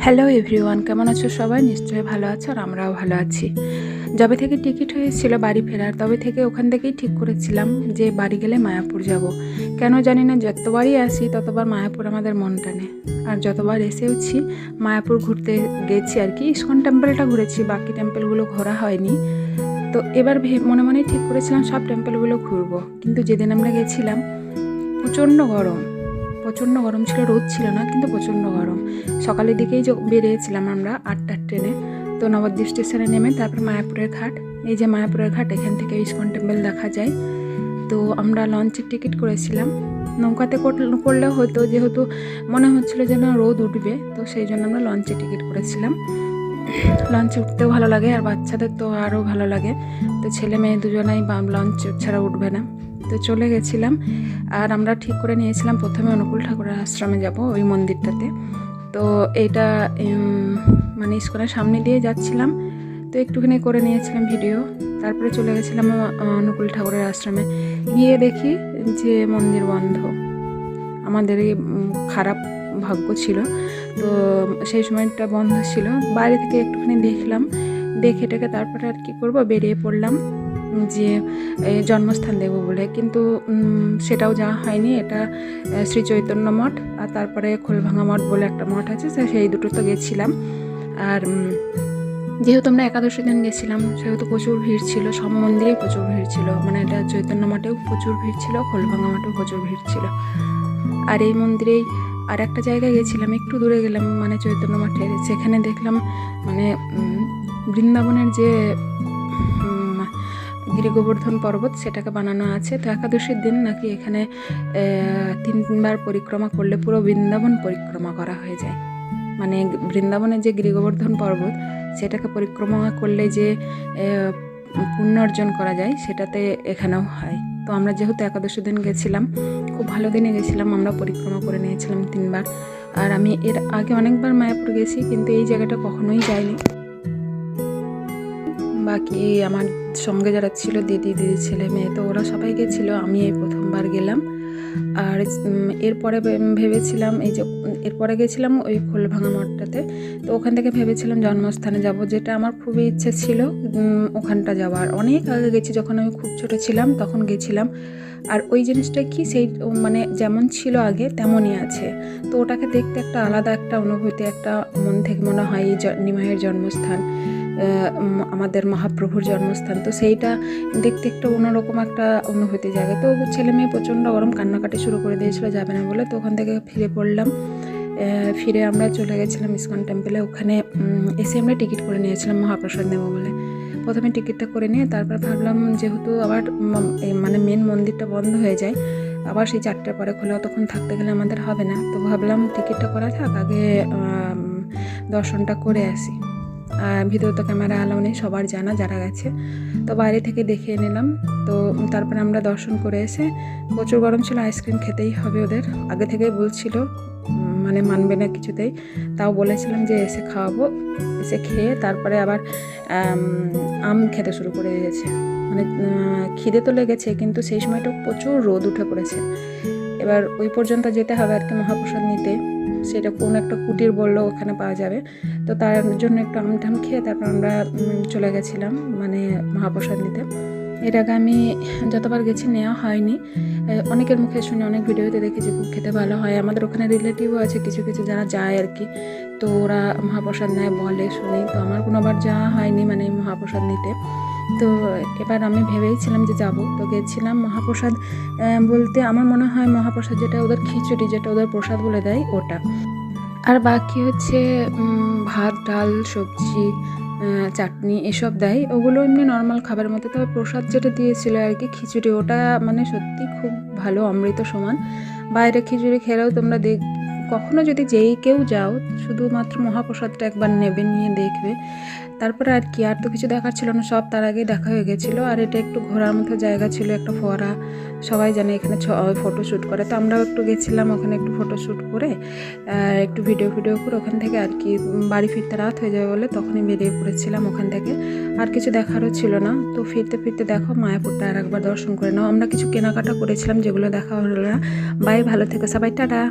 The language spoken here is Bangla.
হ্যালো এভরিওয়ান কেমন আছো সবাই? নিশ্চয়ই ভালো আছো আর আমরাও ভালো আছি। যবে থেকে টিকিট হয়েছিল বাড়ি ফেরার, তবে থেকে ওখান থেকেই ঠিক করেছিলাম যে বাড়ি গেলে মায়াপুর যাব। কেন জানি না, যতবারই আসি ততবার মায়াপুর আমাদের মন টানে। আর যতবার এসেওছি, মায়াপুর ঘুরতে গেছি আর কি, ইস্কন টেম্পলটা ঘুরেছি, বাকি টেম্পলগুলো ঘোরা হয়নি। তো এবার মনে মনে ঠিক করেছিলাম সব টেম্পলগুলো ঘুরবো। কিন্তু যেদিন আমরা গেছিলাম, প্রচণ্ড গরম। প্রচণ্ড গরম ছিল, রোদ ছিল না, কিন্তু প্রচণ্ড গরম। সকালের দিকেই যে বেরিয়েছিলাম আমরা আটটার ট্রেনে, তো নবদ্বীপ স্টেশনে নেমে তারপর মায়াপুরের ঘাট। এই যে মায়াপুরের ঘাট, এখান থেকে ইস্কন টেম্পল দেখা যায়। তো আমরা লঞ্চের টিকিট করেছিলাম। নৌকাতে করলে- করলেও হতো, যেহেতু মনে হচ্ছিল যেন রোদ উঠবে, তো সেই জন্য আমরা লঞ্চে টিকিট করেছিলাম। লঞ্চে উঠতেও ভালো লাগে, আর বাচ্চাদের তো আরও ভালো লাগে। তো ছেলে মেয়ে দুজনেই লঞ্চ ছাড়া উঠবে না। তো চলে গেছিলাম। আর আমরা ঠিক করে নিয়েছিলাম প্রথমে অনুকূল ঠাকুরের আশ্রমে যাব ওই মন্দিরটাতে। তো উম, মানে ইস্কনের সামনে দিয়ে যাচ্ছিলাম। তো একটুখানি করে নিয়েছিলাম ভিডিও। তারপরে চলে গেছিলাম অনুকূল ঠাকুরের আশ্রমে। গিয়ে দেখি যে মন্দির বন্ধ। আমাদের এই খারাপ ভাগ্য ছিল। তো সেই সময়টা বন্ধ ছিল। বাইরে থেকে একটুখানি দেখলাম। দেখে টেকে তারপরে আর কি করব? বেরিয়ে পড়লাম। যে জন্মস্থান দেব বলে। কিন্তু সেটাও যাওয়া হয়নি। এটা শ্রী চৈতন্য মঠ আর তারপরে খোলভাঙা মঠ বলে একটা মঠ আছে সেই দুটো তো গেছিলাম। আর যেহেতু আমরা একাদশী দিন গেছিলাম, সেহেতু প্রচুর ভিড় ছিল। সব মন্দিরেই প্রচুর ভিড় ছিল। মানে এটা চৈতন্য মঠেও প্রচুর ভিড় ছিল, খোলভাঙা মঠেও প্রচুর ভিড় ছিল। আর এই মন্দিরেই আর একটা জায়গায় গেছিলাম, একটু দূরে গেলাম মানে চৈতন্য মঠের। সেখানে দেখলাম মানে বৃন্দাবনের যে গিরিগোবর্ধন পর্বত, সেটাকে বানানো আছে। তো একাদশীর দিন নাকি এখানে তিনবার পরিক্রমা করলে পুরো বৃন্দাবন পরিক্রমা করা হয়ে যায়। মানে বৃন্দাবনের যে গিরিগোবর্ধন পর্বত, সেটাকে পরিক্রমা করলে যে পুণ্য অর্জন করা যায়, সেটাতে এখানেও হয়। তো আমরা যেহেতু একাদশী দিন গেছিলাম, খুব ভালো দিনে গেছিলাম, আমরা পরিক্রমা করে নিয়েছিলাম তিনবার। আর আমি এর আগে অনেকবার মায়াপুর গেছি, কিন্তু এই জায়গাটা কখনোই যাইনি। বাকি আমার সঙ্গে যারা ছিল দিদি দিদি, ছেলে, মেয়ে, তো ওরা সবাই গেছিল। আমি এই প্রথমবার গেলাম। আর এরপরে ভেবেছিলাম এই যে, এরপরে গেছিলাম ওই খোলভাঙা মঠটাতে। তো ওখান থেকে ভেবেছিলাম জন্মস্থানে যাব, যেটা আমার খুবই ইচ্ছে ছিল ওখানটা যাওয়ার। অনেক আগে গেছি, যখন আমি খুব ছোট ছিলাম, তখন গেছিলাম। আর ওই জিনিসটা কি, সেই মানে যেমন ছিল আগে, তেমনই আছে। তো ওটাকে দেখতে একটা আলাদা একটা অনুভূতি, একটা মন থেকে মনে হয় এই নিমাইয়ের জন্মস্থান। আমাদের মহাপ্রভুর জন্মস্থান। তো সেইটা দেখতে একটা অন্যরকম একটা অনুভূতি জাগে। তো ছেলে মেয়ে প্রচণ্ড গরম, কান্নাকাটি শুরু করে দিয়েছিল, যাবে না বলে। তো ওখান থেকে ফিরে পড়লাম। ফিরে আমরা চলে গেছিলাম ইস্কন টেম্পলে। ওখানে এসে আমরা টিকিট করে নিয়েছিলাম মহাপ্রসাদ নেব বলে। প্রথমে টিকিটটা করে নিয়ে তারপর ভাবলাম যেহেতু আবার মানে মেন মন্দিরটা বন্ধ হয়ে যায়, আবার সেই চারটের পরে খোলা তখন থাকতে গেলে আমাদের হবে না। তো ভাবলাম টিকিটটা করা থাক, আগে দর্শনটা করে আসি। ভিতরে তো ক্যামেরা অ্যালাউ নেই সবার জানা যারা গেছে। তো বাইরে থেকে দেখিয়ে নিলাম। তো তারপরে আমরা দর্শন করে এসে প্রচুর গরম ছিল আইসক্রিম খেতেই হবে ওদের। আগে থেকেই বলছিল মানে মানবে না কিছুতেই। তাও বলেছিলাম যে এসে খাওয়াবো। এসে খেয়ে তারপরে আবার আম, খেতে শুরু করে দিয়েছে। মানে খিদে তো লেগেছে কিন্তু সেই সময়টা প্রচুর রোদ উঠে পড়েছে। এবার ওই পর্যন্ত যেতে হবে আর কি মহাপ্রসাদ নিতে। সেটা কোন একটা কুটির বলল, ওখানে পাওয়া যাবে। তো তার জন্য একটু আম টাম খেয়ে তারপর আমরা চলে গেছিলাম মানে মহাপ্রসাদ নিতে। এর আগে আমি যতবার গেছি নেওয়া হয়নি। অনেকের মুখে শুনে অনেক ভিডিওতে দেখেছি, খুব খেতে ভালো হয়। আমাদের ওখানে রিলেটিভও আছে, কিছু কিছু যারা যায় আর কি। তো ওরা মহাপ্রসাদ নেয় বলে শুনি। তো আমার কোনোবার যাওয়া হয়নি মানে মহাপ্রসাদ নিতে। তো এবার আমি ভেবেইছিলাম যে যাব। তো গেছিলাম মহাপ্রসাদ বলতে আমার মনে হয় মহাপ্রসাদ যেটা, ওদের খিচুড়ি যেটা ওদের প্রসাদ বলে দেয়, ওটা। আর বাকি হচ্ছে ভাত, ডাল, সবজি চাটনি এসব দেয়। ওগুলো এমনি নর্মাল খাবারের মতো তবে প্রসাদ যেটা দিয়েছিল আর কি, খিচুড়ি, ওটা মানে সত্যি খুব ভালো, অমৃত সমান। বাইরে খিচুড়ি খেলেও তোমরা দেখ কখনো যদি যেই কেউ যাও, শুধুমাত্র মহাপ্রসাদটা একবার নেবে, নিয়ে দেখবে। তারপরে আর কি, আর তো কিছু দেখার ছিল না, সব তার আগেই দেখা হয়ে গেছিল। আর এটা একটু ঘোরার মতো জায়গা ছিল, একটা ফোয়ারা। সবাই জানে এখানে ফটো শ্যুট করে। তো আমরাও একটু গেছিলাম ওখানে একটু ফটো শ্যুট করে একটু ভিডিও ভিডিও করে ওখান থেকে আর কি বাড়ি ফিরতে রাত হয়ে যাবে বলে তখনই বেরিয়ে পড়েছিলাম ওখান থেকে। আর কিছু দেখারও ছিল না। তো ফিরতে ফিরতে দেখো, মায়াপুরটা আর একবার দর্শন করে নাও। আমরা কিছু কেনাকাটা করেছিলাম, যেগুলো দেখা হলো না। বাই ভালো থেকে সবাই, টাটা।